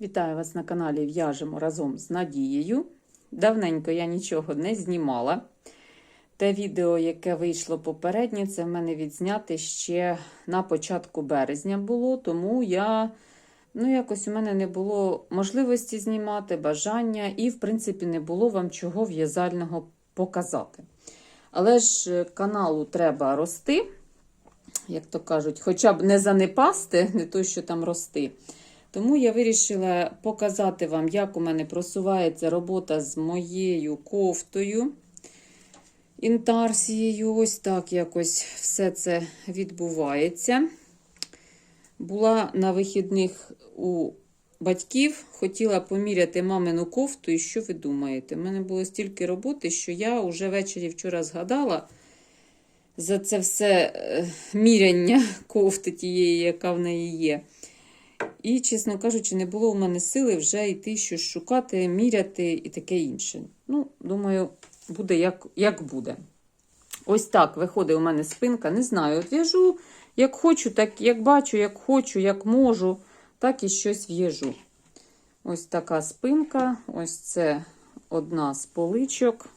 Вітаю вас на каналі В'яжемо разом з Надією. Давненько я нічого не знімала. Те відео, яке вийшло попереднє, це в мене відзняти ще на початку березня було, тому я, ну, якось у мене не було можливості знімати, бажання, і, в принципі, не було вам чого в'язального показати. Але ж е, каналу треба рости, як то кажуть, хоча б не занепасти, не то, що там рости. Тому я вирішила показати вам, як у мене просувається робота з моєю кофтою. Інтарсією. Ось так якось все це відбувається. Була на вихідних у батьків, хотіла поміряти мамину кофту, і що ви думаєте? У мене було стільки роботи, що я вже ввечері вчора згадала за це все е, міряння кофти тієї, яка в неї є. І, чесно кажучи, не було в мене сили вже йти щось шукати, міряти і таке інше. Ну, думаю, буде як, як буде. Ось так виходить у мене спинка. Не знаю, от в'яжу, як хочу, так як бачу, як хочу, як можу, так і щось в'яжу. Ось така спинка. Ось це одна з поличок.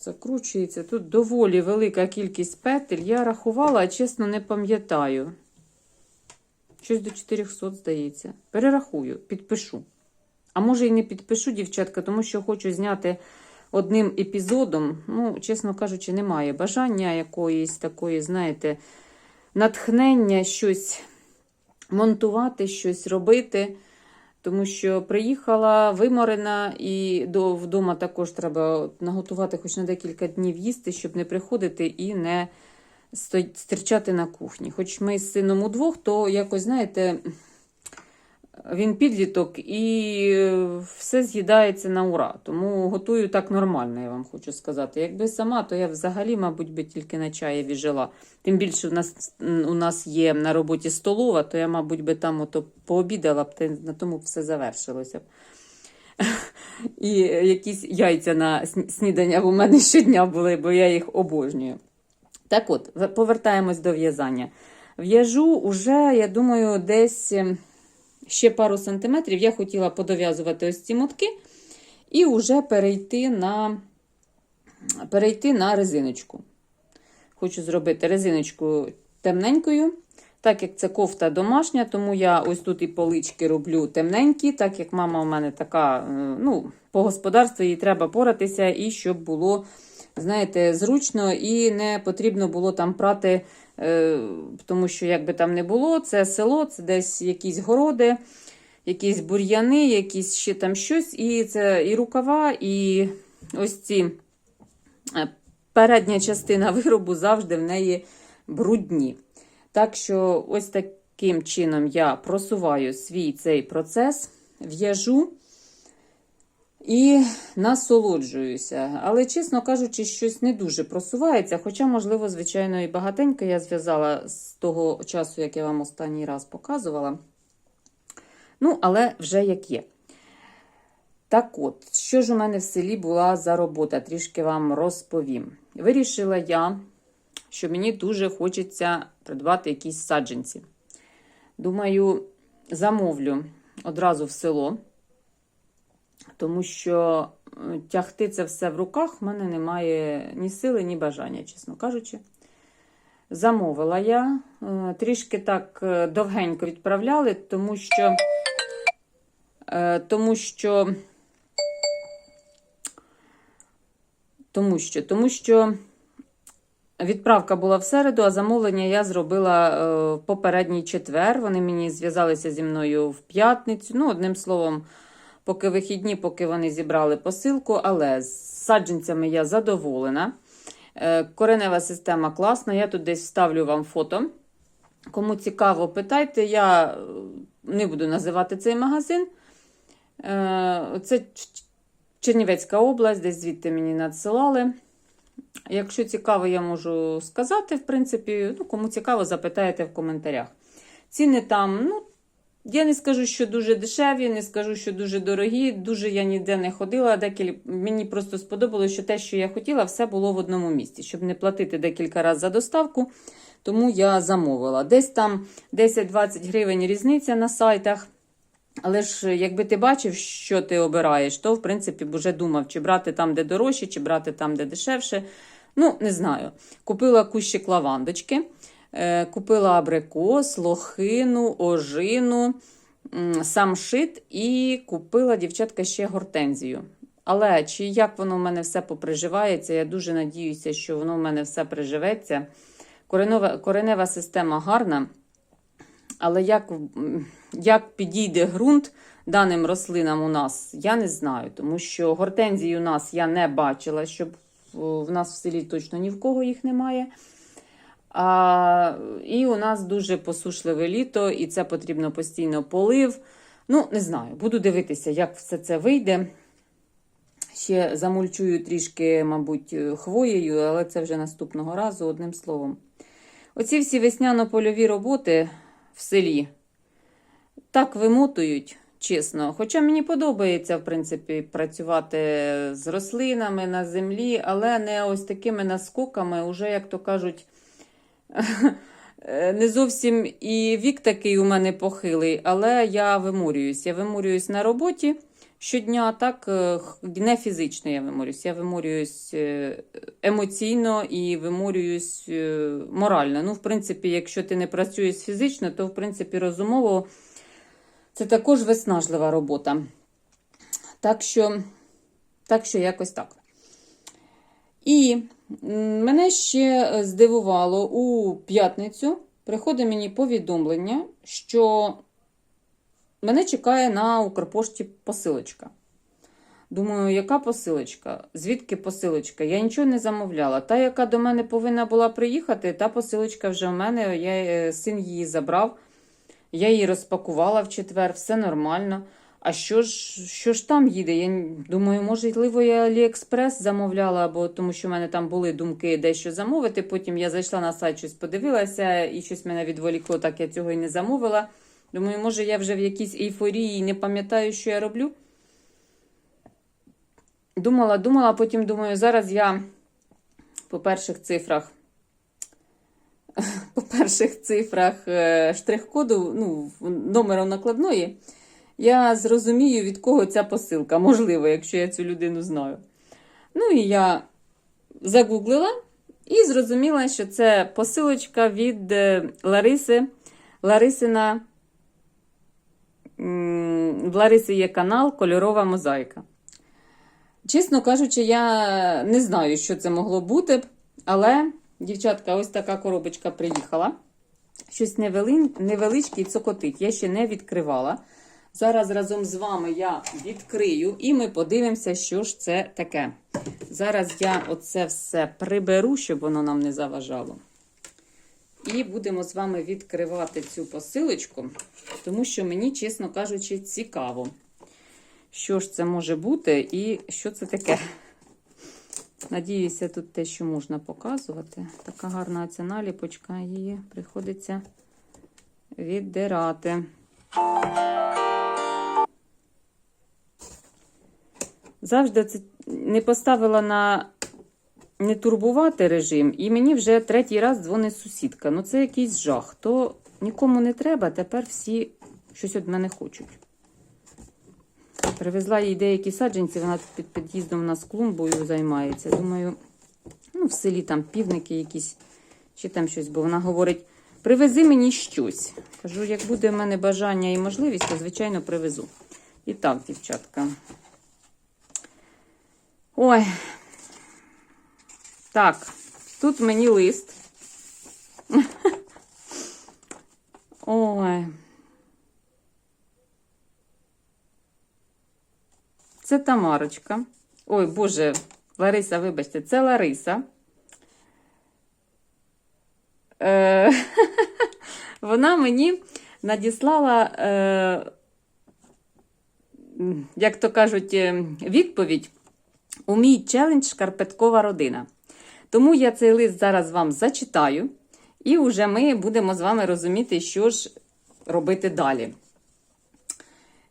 Закручується. Тут доволі велика кількість петель. Я рахувала, а чесно, не пам'ятаю. Щось до 400, здається. Перерахую, підпишу. А може і не підпишу, дівчатка, тому що хочу зняти одним епізодом. Ну, чесно кажучи, немає бажання якоїсь такої, знаєте, натхнення щось монтувати, щось робити. Тому що приїхала виморена, і до, вдома також треба наготувати хоч на декілька днів їсти, щоб не приходити і не стерчати на кухні. Хоч ми з сином удвох, то якось, знаєте, він підліток і все з'їдається на ура. Тому готую так нормально, я вам хочу сказати. Якби сама, то я взагалі, мабуть, би тільки на чаєві жила. Тим більше у нас у нас є на роботі столова, то я, мабуть, би там ото пообідала б, на тому все завершилося б. І якісь яйця на снідання у мене щодня були, бо я їх обожнюю. Так от, повертаємось до в'язання. В'яжу уже, я думаю, десь ще пару сантиметрів. Я хотіла подов'язувати ось ці мотки і вже перейти на, перейти на резиночку. Хочу зробити резиночку темненькою. Так як це кофта домашня, тому я ось тут і полички роблю темненькі, так як мама у мене така, ну, по господарству їй треба поратися, і щоб було знаєте, зручно і не потрібно було там прати, е, тому що, як би там не було, це село, це десь якісь городи, якісь бур'яни, якісь ще там щось. І це і рукава, і ось ці е, передня частина виробу завжди в неї брудні. Так що, ось таким чином я просуваю свій цей процес, в'яжу. І насолоджуюся. Але, чесно кажучи, щось не дуже просувається. Хоча, можливо, звичайно, і багатенько я зв'язала з того часу, як я вам останній раз показувала. Ну, але вже як є. Так от, що ж у мене в селі була за робота, трішки вам розповім. Вирішила я, що мені дуже хочеться придбати якісь саджанці. Думаю, замовлю одразу в село тому що тягти це все в руках в мене немає ні сили, ні бажання, чесно кажучи. Замовила я, е, трішки так е, довгенько відправляли, тому що, е, тому що, тому що, тому що відправка була в середу, а замовлення я зробила в попередній четвер. Вони мені зв'язалися зі мною в п'ятницю. Ну, одним словом, поки вихідні, поки вони зібрали посилку, але з саджанцями я задоволена. Е, коренева система класна. Я тут десь вставлю вам фото. Кому цікаво, питайте, я е, не буду називати цей магазин. Е, це Чернівецька область, десь звідти мені надсилали. Якщо цікаво, я можу сказати, в принципі, ну, кому цікаво, запитаєте в коментарях. Ціни там, ну, я не скажу, що дуже дешеві, не скажу, що дуже дорогі. Дуже я ніде не ходила. Декіль... Мені просто сподобалося, що те, що я хотіла, все було в одному місці. Щоб не платити декілька разів за доставку, тому я замовила. Десь там 10-20 гривень різниця на сайтах. Але ж якби ти бачив, що ти обираєш, то в принципі б уже думав, чи брати там, де дорожче, чи брати там, де дешевше. Ну, не знаю. Купила кущик лавандочки, купила абрикос, лохину, ожину, самшит і купила дівчатка ще гортензію. Але чи як воно в мене все поприживається, я дуже надіюся, що воно в мене все приживеться. Коренова, коренева система гарна. Але як, як підійде ґрунт даним рослинам у нас, я не знаю, тому що гортензії у нас я не бачила, щоб в нас в селі точно ні в кого їх немає. А, і у нас дуже посушливе літо, і це потрібно постійно полив. Ну, не знаю, буду дивитися, як все це вийде. Ще замульчую трішки, мабуть, хвоєю, але це вже наступного разу, одним словом. Оці всі весняно-польові роботи в селі так вимотують, чесно. Хоча мені подобається, в принципі, працювати з рослинами на землі, але не ось такими наскоками, уже, як то кажуть, не зовсім і вік такий у мене похилий, але я виморююсь. Я виморююсь на роботі щодня, так е, не фізично я виморююсь, я виморююсь е, емоційно і виморююсь е, морально. Ну, в принципі, якщо ти не працюєш фізично, то в принципі розумово це також виснажлива робота. Так що, так що якось так. І мене ще е, здивувало у п'ятницю приходить мені повідомлення, що мене чекає на Укрпошті посилочка. Думаю, яка посилочка? Звідки посилочка? Я нічого не замовляла. Та, яка до мене повинна була приїхати, та посилочка вже в мене. Я, е, син її забрав. Я її розпакувала в четвер, все нормально. А що ж, що ж там їде? Я думаю, можливо, я Аліекспрес замовляла, або тому що в мене там були думки дещо замовити. Потім я зайшла на сайт, щось подивилася, і щось мене відволікло, так я цього і не замовила. Думаю, може, я вже в якійсь ейфорії не пам'ятаю, що я роблю. Думала, думала, потім думаю, зараз я по перших цифрах. По перших цифрах е, штрих-коду, ну, номеру накладної, я зрозумію, від кого ця посилка. Можливо, якщо я цю людину знаю. Ну і я загуглила і зрозуміла, що це посилочка від е, Лариси. Ларисина. В Лариси є канал Кольорова мозаїка. Чесно кажучи, я не знаю, що це могло бути, але, дівчатка, ось така коробочка приїхала. Щось невеличке і цокотить. Я ще не відкривала. Зараз разом з вами я відкрию і ми подивимося, що ж це таке. Зараз я оце все приберу, щоб воно нам не заважало. І будемо з вами відкривати цю посилочку, тому що мені, чесно кажучи, цікаво, що ж це може бути і що це таке. Надіюся, тут те, що можна показувати. Така гарна ця наліпочка, її приходиться віддирати. Завжди це не поставила на не турбувати режим, і мені вже третій раз дзвонить сусідка. Ну це якийсь жах. То нікому не треба, тепер всі щось від мене хочуть. Привезла їй деякі саджанці, вона під під'їздом у нас клумбою займається. Думаю, ну, в селі там півники якісь, чи там щось, бо вона говорить: привези мені щось. Кажу, як буде в мене бажання і можливість, то, звичайно, привезу. І так, дівчатка. Ой. Так, тут мені лист. Ой. Це Тамарочка. Ой, Боже, Лариса, вибачте, це Лариса. Е, Вона мені надіслала, е, як то кажуть, е, відповідь у мій челендж Шкарпеткова родина. Тому я цей лист зараз вам зачитаю, і вже ми будемо з вами розуміти, що ж робити далі.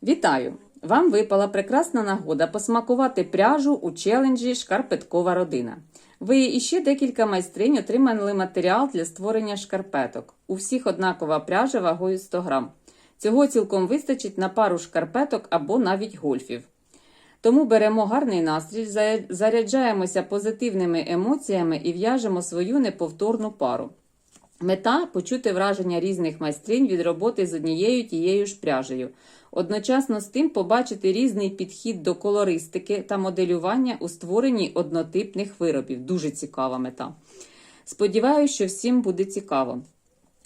Вітаю! Вам випала прекрасна нагода посмакувати пряжу у челенджі Шкарпеткова родина. Ви і ще декілька майстринь отримали матеріал для створення шкарпеток. У всіх однакова пряжа вагою 100 грам. Цього цілком вистачить на пару шкарпеток або навіть гольфів. Тому беремо гарний настрій, заряджаємося позитивними емоціями і в'яжемо свою неповторну пару. Мета почути враження різних майстринь від роботи з однією тією ж пряжею. Одночасно з тим побачити різний підхід до колористики та моделювання у створенні однотипних виробів. Дуже цікава мета. Сподіваюся, що всім буде цікаво.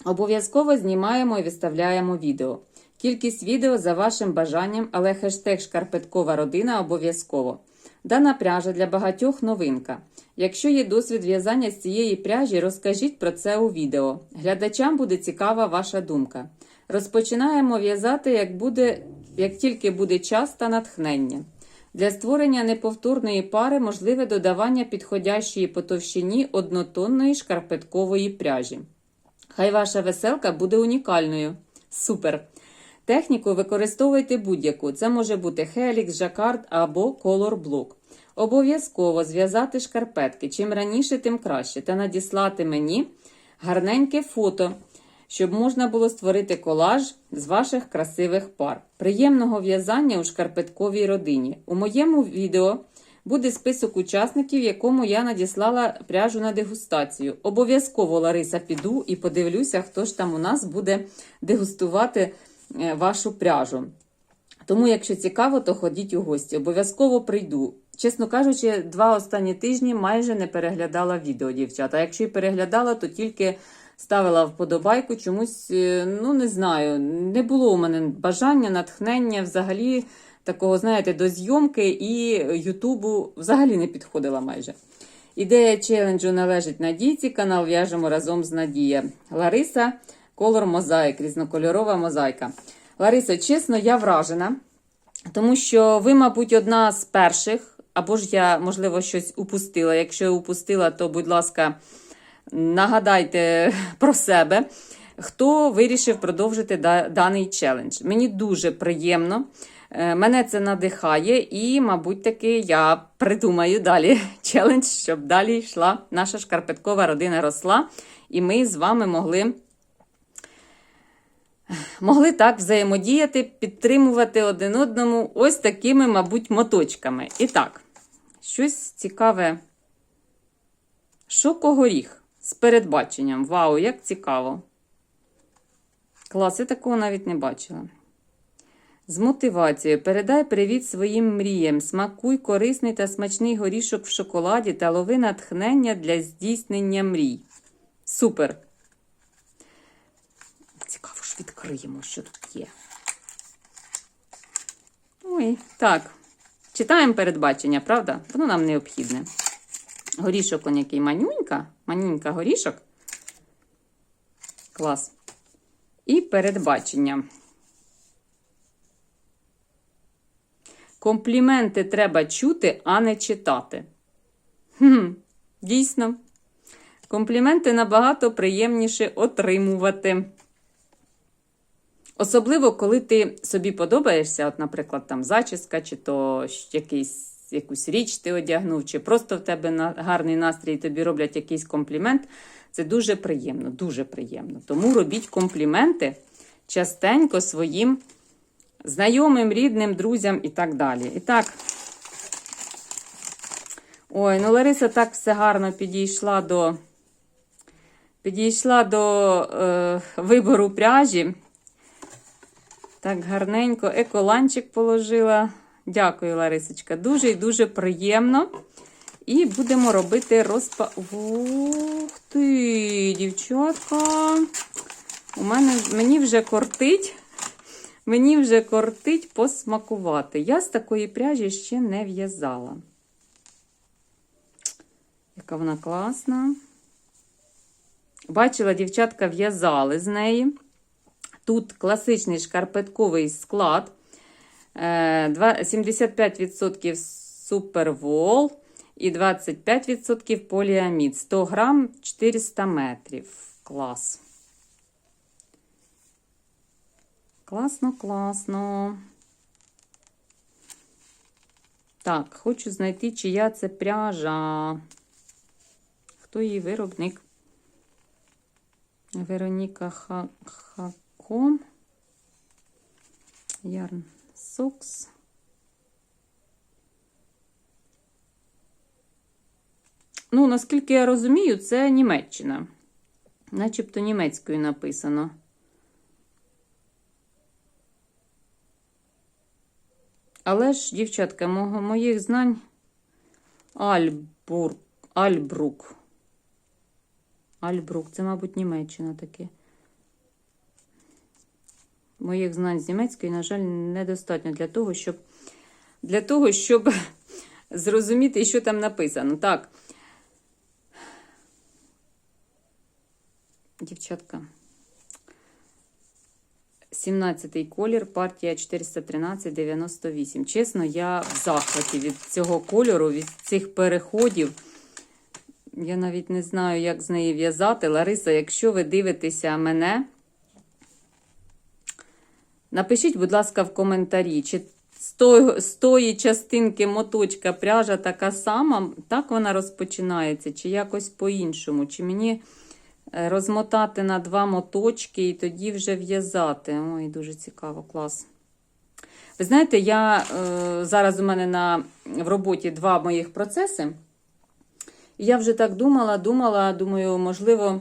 Обов'язково знімаємо і виставляємо відео. Кількість відео за вашим бажанням, але хештег Шкарпеткова родина обов'язково. Дана пряжа для багатьох новинка. Якщо є досвід в'язання з цієї пряжі, розкажіть про це у відео. Глядачам буде цікава ваша думка. Розпочинаємо в'язати, як, буде, як тільки буде час та натхнення. Для створення неповторної пари можливе додавання підходящої по товщині однотонної шкарпеткової пряжі. Хай ваша веселка буде унікальною. Супер! Техніку використовуйте будь-яку. Це може бути хелікс, жакард або колор-блок. Обов'язково зв'язати шкарпетки. Чим раніше, тим краще. Та надіслати мені гарненьке фото, щоб можна було створити колаж з ваших красивих пар. Приємного в'язання у шкарпетковій родині. У моєму відео буде список учасників, якому я надіслала пряжу на дегустацію. Обов'язково, Лариса, піду і подивлюся, хто ж там у нас буде дегустувати вашу пряжу. Тому, якщо цікаво, то ходіть у гості. Обов'язково прийду. Чесно кажучи, два останні тижні майже не переглядала відео, дівчата. Якщо і переглядала, то тільки ставила вподобайку. Чомусь, е, ну не знаю, не було у мене бажання, натхнення взагалі такого, знаєте, до зйомки і Ютубу взагалі не підходила майже. Ідея челенджу належить Надійці, канал в'яжемо разом з Надія. Лариса, колор мозаїк, різнокольорова мозаїка. Лариса, чесно, я вражена, тому що ви, мабуть, одна з перших, або ж я, можливо, щось упустила. Якщо упустила, то, будь ласка, нагадайте про себе, хто вирішив продовжити даний челендж. Мені дуже приємно. Е, Мене це надихає, і, мабуть, таки я придумаю далі челендж, щоб далі йшла наша шкарпеткова родина росла, і ми з вами могли могли так взаємодіяти, підтримувати один одному ось такими, мабуть, моточками. І так, щось цікаве. Шокогоріх з передбаченням. Вау, як цікаво. Клас, я такого навіть не бачила. З мотивацією передай привіт своїм мріям. Смакуй корисний та смачний горішок в шоколаді та лови натхнення для здійснення мрій. Супер! Відкриємо, що тут є. Ой, так. Читаємо передбачення, правда? Воно нам необхідне. Горішок он який манюнька. Манюнька горішок. Клас. І передбачення. Компліменти треба чути, а не читати. Хм, дійсно. Компліменти набагато приємніше отримувати. Особливо, коли ти собі подобаєшся, от, наприклад, там зачіска, чи то якийсь, якусь річ ти одягнув, чи просто в тебе гарний настрій, тобі роблять якийсь комплімент. Це дуже приємно, дуже приємно. Тому робіть компліменти частенько своїм знайомим, рідним, друзям і так далі. І так, ой, ну Лариса так все гарно підійшла до, підійшла до е, вибору пряжі. Так, гарненько, еколанчик положила. Дякую, Ларисочка. Дуже і дуже приємно. І будемо робити розпа. Ух ти, дівчатка. У мене мені вже кортить. Мені вже кортить посмакувати. Я з такої пряжі ще не в'язала. Яка вона класна. Бачила, дівчатка в'язали з неї. Тут класичний шкарпетковий склад. Е, 75% супервол і 25% поліамід. 100 грам 400 метрів. Клас. Класно, класно. Так, хочу знайти, чия це пряжа. Хто її виробник? Вероніка Ха... Хаком. Ярн Сокс. Ну, наскільки я розумію, це Німеччина. Начебто німецькою написано. Але ж, дівчатка, мого, моїх знань Альбур, Альбрук. Альбрук, це, мабуть, Німеччина таке. Моїх знань з німецької, на жаль, недостатньо для того, щоб для того, щоб зрозуміти, що там написано. Так. Дівчатка. 17-й колір, партія 413-98. Чесно, я в захваті від цього кольору, від цих переходів. Я навіть не знаю, як з неї в'язати. Лариса, якщо ви дивитеся мене, напишіть, будь ласка, в коментарі, чи з тої, частинки моточка пряжа така сама, так вона розпочинається, чи якось по-іншому. Чи мені е, розмотати на два моточки і тоді вже в'язати. Ой, дуже цікаво, клас. Ви знаєте, я е, зараз у мене на, в роботі два моїх процеси. І я вже так думала, думала, думаю, можливо,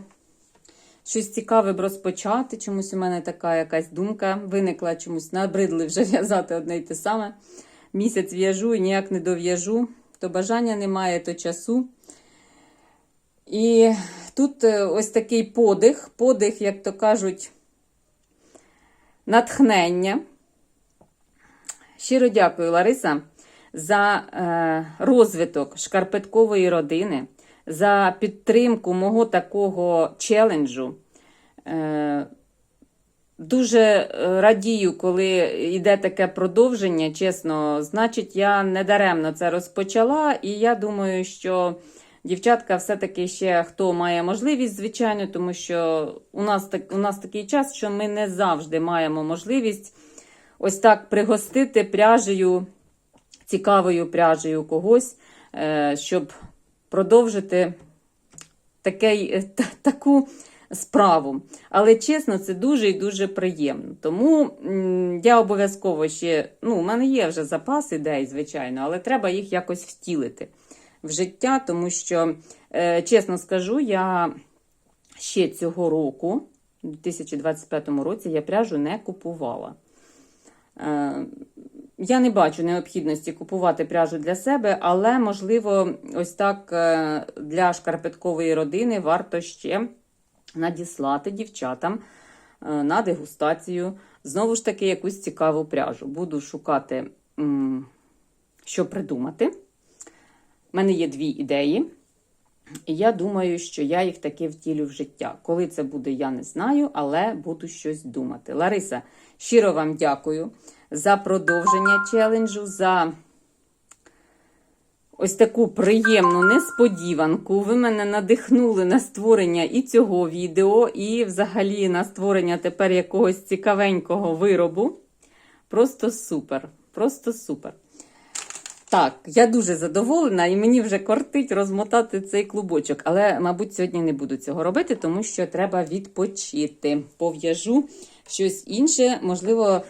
щось цікаве б розпочати. Чомусь у мене така якась думка виникла, чомусь набридли вже в'язати одне й те саме. Місяць в'яжу і ніяк не дов'яжу. То бажання немає, то часу. І тут е, ось такий подих, подих, як то кажуть, натхнення. Щиро дякую, Лариса, за е, розвиток шкарпеткової родини, за підтримку мого такого челенджу. Е, Дуже е, радію, коли йде таке продовження, чесно, значить, я недаремно це розпочала, і я думаю, що дівчатка все-таки ще хто має можливість, звичайно, тому що у нас, так, у нас такий час, що ми не завжди маємо можливість ось так пригостити пряжею, цікавою пряжею когось, е, щоб продовжити такий, е, та- таку справу. Але чесно, це дуже і дуже приємно. Тому я обов'язково ще, ну, у мене є вже запас ідей, звичайно, але треба їх якось втілити в життя, тому що, е, чесно скажу, я ще цього року, у 2025 році, я пряжу не купувала. Я не бачу необхідності купувати пряжу для себе, але, можливо, ось так е, для шкарпеткової родини варто ще надіслати дівчатам е, на дегустацію. Знову ж таки, якусь цікаву пряжу. Буду шукати, що придумати. У мене є дві ідеї. І я думаю, що я їх таки втілю в життя. Коли це буде, я не знаю, але буду щось думати. Лариса, щиро вам дякую за продовження челенджу, за ось таку приємну несподіванку. Ви мене надихнули на створення і цього відео, і взагалі на створення тепер якогось цікавенького виробу. Просто супер. Просто супер. Так, я дуже задоволена, і мені вже кортить розмотати цей клубочок. Але, мабуть, сьогодні не буду цього робити, тому що треба відпочити. Пов'яжу щось інше, можливо,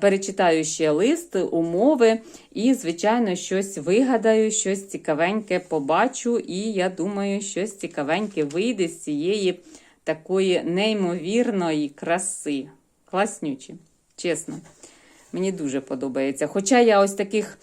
перечитаю ще лист, умови, і, звичайно, щось вигадаю, щось цікавеньке побачу. І я думаю, щось цікавеньке вийде з цієї такої неймовірної краси. Класнючі, чесно. Мені дуже подобається. Хоча я ось таких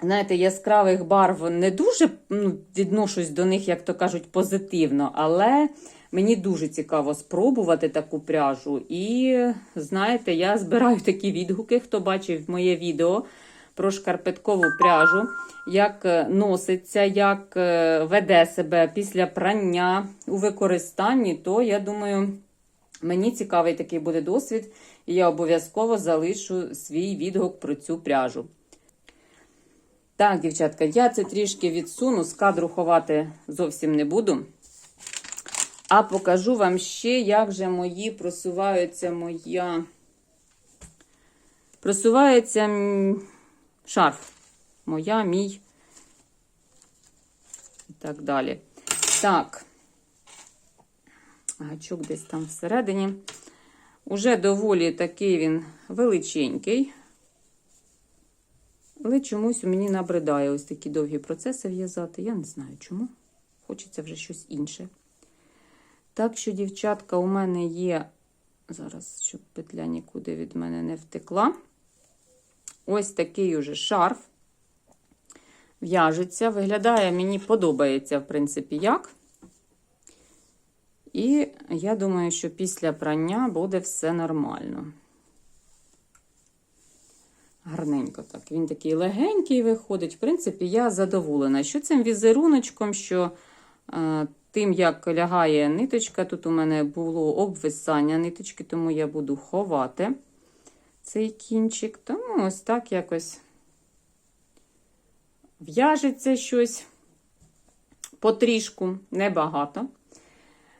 знаєте, яскравих барв не дуже ну, відношусь до них, як то кажуть, позитивно, але мені дуже цікаво спробувати таку пряжу. І, знаєте, я збираю такі відгуки, хто бачив моє відео про шкарпеткову пряжу, як е, носиться, як е, веде себе після прання у використанні, то я думаю. Мені цікавий такий буде досвід, і я обов'язково залишу свій відгук про цю пряжу. Так, дівчатка, я це трішки відсуну, з кадру ховати зовсім не буду. А покажу вам ще, як же мої просуваються моя. Просувається шарф. Моя, мій. І так далі. Так. Гачок десь там всередині. Уже доволі такий він величенький. Але чомусь мені набридає ось такі довгі процеси в'язати. Я не знаю чому. Хочеться вже щось інше. Так що, дівчатка, у мене є. Зараз, щоб петля нікуди від мене не втекла. Ось такий уже шарф. В'яжеться. Виглядає, мені подобається, в принципі, як. І я думаю, що після прання буде все нормально. Гарненько так. Він такий легенький виходить. В принципі, я задоволена. Що цим візеруночком, що е, тим, як лягає ниточка, тут у мене було обвисання ниточки, тому я буду ховати цей кінчик. Тому ось так якось в'яжеться щось потрішку, небагато.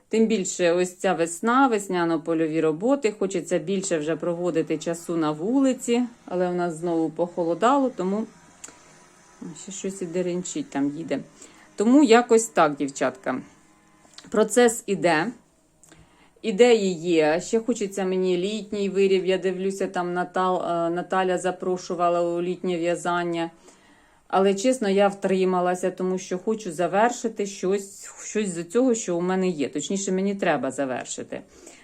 Тим більше, ось ця весна, весняно-польові роботи. Хочеться більше вже проводити часу на вулиці, але у нас знову похолодало, тому ще щось і деренчить там їде. Тому якось так, дівчатка. Процес іде. Ідеї є. Ще хочеться мені літній виріб. Я дивлюся, там Натал, е, Наталя запрошувала у літнє в'язання. Але чесно, я втрималася, тому що хочу завершити щось, щось з цього, що у мене є. Точніше, мені треба завершити.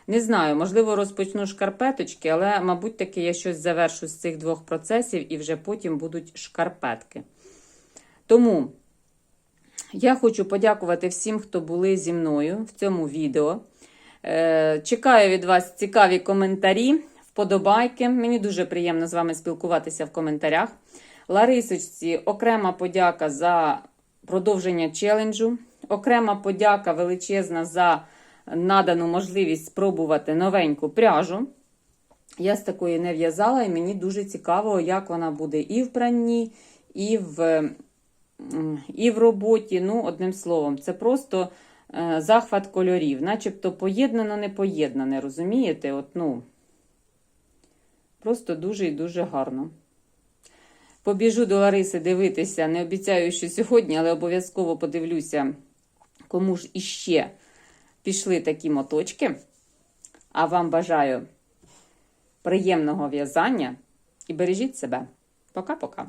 Не знаю, можливо, розпочну шкарпеточки, але, мабуть, таки я щось завершу з цих двох процесів і вже потім будуть шкарпетки. Тому я хочу подякувати всім, хто були зі мною в цьому відео. Е, Чекаю від вас цікаві коментарі, вподобайки. Мені дуже приємно з вами спілкуватися в коментарях. Ларисочці окрема подяка за продовження челенджу. Окрема подяка величезна за надану можливість спробувати новеньку пряжу. Я з такої не в'язала, і мені дуже цікаво, як вона буде і в пранні, і в, і в роботі. Ну, одним словом, це просто е, захват кольорів, начебто поєднано, не поєднане, розумієте? От, ну, Просто дуже і дуже гарно. Побіжу до Лариси дивитися. Не обіцяю, що сьогодні, але обов'язково подивлюся, кому ж іще пішли такі моточки. А вам бажаю приємного в'язання і бережіть себе. Пока-пока.